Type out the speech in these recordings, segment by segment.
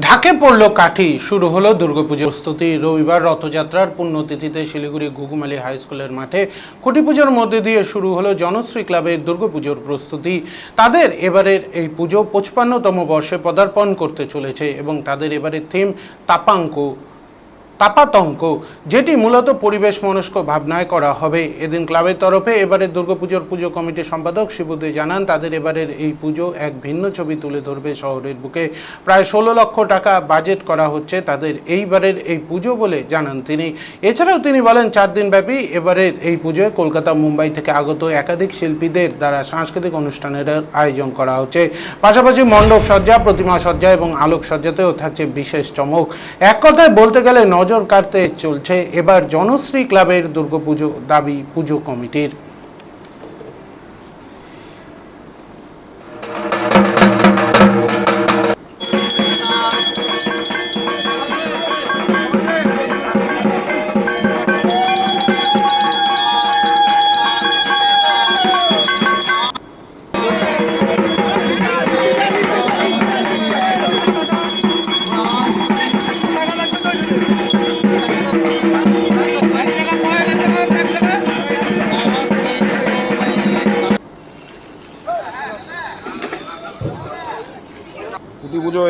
ঢাকে পড়ল কাঠি। শুরু হলো দুর্গাপুজোর প্রস্তুতি। রবিবার রথযাত্রার পুণ্যতিথিতে শিলিগুড়ি ঘুঘুমালি হাই স্কুলের মাঠে কোটি পুজোর মধ্যে দিয়ে শুরু হলো জনশ্রী ক্লাবের দুর্গাপুজোর প্রস্তুতি। তাদের এবারের এই পুজো পঁচপান্নতম বর্ষে পদার্পণ করতে চলেছে এবং তাদের এবারের থিম তাপাঙ্ক। তাপাতঙ্ক, যেটি মূলত পরিবেশ মনস্ক ভাবনায় করা হবে। এদিন ক্লাবের তরফে এবারের দুর্গাপুজোর পুজো কমিটির সম্পাদক শিবুদে জানান, তাদের এবারের এই পুজো এক ভিন্ন ছবি তুলে ধরবে শহরের বুকে। প্রায় ষোলো লক্ষ টাকা বাজেট করা হচ্ছে তাদের এইবারের এই পুজো বলে জানান তিনি। এছাড়াও তিনি বলেন, চার দিনব্যাপী এবারের এই পুজোয় কলকাতা, মুম্বাই থেকে আগত একাধিক শিল্পীদের দ্বারা সাংস্কৃতিক অনুষ্ঠানের আয়োজন করা হচ্ছে। পাশাপাশি মণ্ডপ সজ্জা, প্রতিমা সজ্জা এবং আলোক সজ্জাতেও থাকছে বিশেষ চমক। এক কথায় বলতে গেলে নজর কাড়তে চলছে এবার জনশ্রী ক্লাবের দুর্গাপুজো দাবি পুজো কমিটির।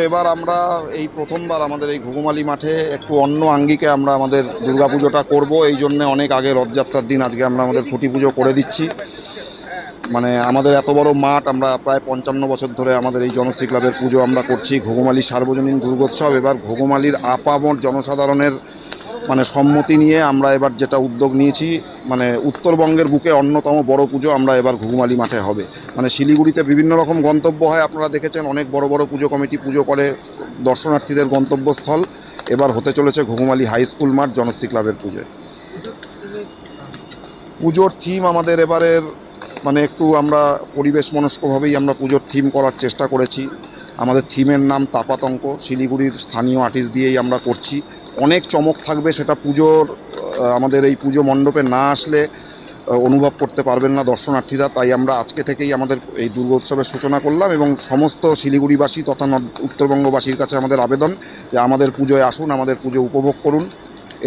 এবার আমরা এই প্রথমবার আমাদের এই ঘুঘুমালি মাঠে একটু অন্য আঙ্গিকে আমরা আমাদের দুর্গাপুজোটা করব। এই জন্য অনেক আগে রথযাত্রার দিন আজকে আমরা আমাদের খুঁটি পুজো করে দিচ্ছি। মানে আমাদের এত বড় মাঠ, আমরা প্রায় পঞ্চান্ন বছর ধরে আমাদের এই জনশ্রী ক্লাবের পুজো আমরা করছি। ঘুঘুমালি সার্বজনীন দুর্গোৎসব। এবার ঘুঘুমালির আপামর জনসাধারণের মানে সম্মতি নিয়ে আমরা এবার যেটা উদ্যোগ নিয়েছি মানে উত্তরবঙ্গের বুকে অন্যতম বড় পুজো আমরা এবার ঘুঘুমালি মাঠে হবে। মানে শিলিগুড়িতে বিভিন্ন রকম গন্তব্য হয়, আপনারা দেখেছেন অনেক বড় বড় পুজো কমিটি পুজো করে দর্শনার্থীদের গন্তব্যস্থল। এবার হতে চলেছে ঘুঘুমালি হাই স্কুল মাঠ, জনশ্রী ক্লাবের পুজোয় পুজোর থিম আমাদের এবারের মানে একটু আমরা পরিবেশ মনস্কভাবেই আমরা পুজোর থিম করার চেষ্টা করেছি। আমাদের থিমের নাম তাপাতঙ্ক, শিলিগুড়ির স্থানীয় আর্টিস্ট দিয়েই আমরা করছি। অনেক চমক থাকবে, সেটা পুজোর আমাদের এই পুজো মণ্ডপে না আসলে অনুভব করতে পারবেন না দর্শনার্থীরা। তাই আমরা আজকে থেকেই আমাদের এই দুর্গোৎসবের সূচনা করলাম এবং সমস্ত শিলিগুড়িবাসী তথা উত্তরবঙ্গবাসীর কাছে আমাদের আবেদন যে আমাদের পুজোয় আসুন, আমাদের পুজো উপভোগ করুন।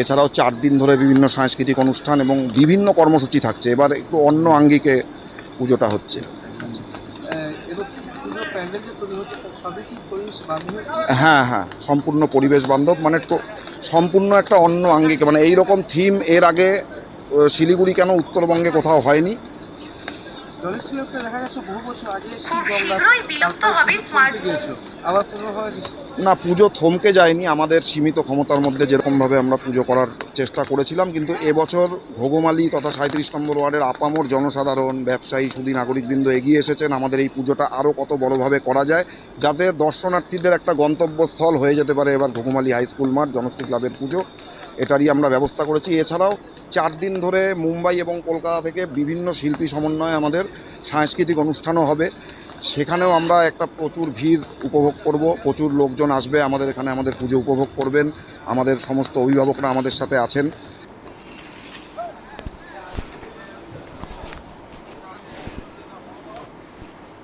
এছাড়াও চার দিন ধরে বিভিন্ন সাংস্কৃতিক অনুষ্ঠান এবং বিভিন্ন কর্মসূচি থাকছে। এবার একটু অন্য আঙ্গিকে পুজোটা হচ্ছে এবার পুরো প্যান্ডেল যে তৈরি হচ্ছে তার সবই কি পরিবেশ বান্ধব হ্যাঁ হ্যাঁ সম্পূর্ণ পরিবেশ বান্ধব মানে সম্পূর্ণ একটা অন্য আঙ্গিকে মানে এই রকম থিম এর আগে শিলিগুড়ি কেন উত্তরবঙ্গে কোথাও হয়নি দেখা গেছে বহু বছর আগে খুব বিলুপ্ত হবে স্মার্টফোন। আবার পুনর্ভাবে না, পুজো থমকে যায়নি। আমাদের সীমিত ক্ষমতার মধ্যে যেরকমভাবে আমরা পুজো করার চেষ্টা করেছিলাম, কিন্তু এবছর ভোগমালি তথা সাঁত্রিশ নম্বর ওয়ার্ডের আপামর জনসাধারণ, ব্যবসায়ী, সুদী নাগরিকবৃন্দ এগিয়ে এসেছেন। আমাদের এই পুজোটা আরও কত বড়োভাবে করা যায়, যাতে দর্শনার্থীদের একটা গন্তব্যস্থল হয়ে যেতে পারে এবার ভোগমালি হাই স্কুল মাঠ, জনশ্রী ক্লাবের পুজো। এটারই আমরা ব্যবস্থা করেছি। এছাড়াও চার দিন ধরে মুম্বাই এবং কলকাতা থেকে বিভিন্ন শিল্পী সমন্বয়ে আমাদের সাংস্কৃতিক অনুষ্ঠানও হবে। সেখানেও আমরা একটা প্রচুর ভিড় উপভোগ করব। প্রচুর লোকজন আসবে আমাদের এখানে, আমাদের পুজো উপভোগ করবেন। আমাদের সমস্ত অভিভাবকরা আমাদের সাথে আছেন।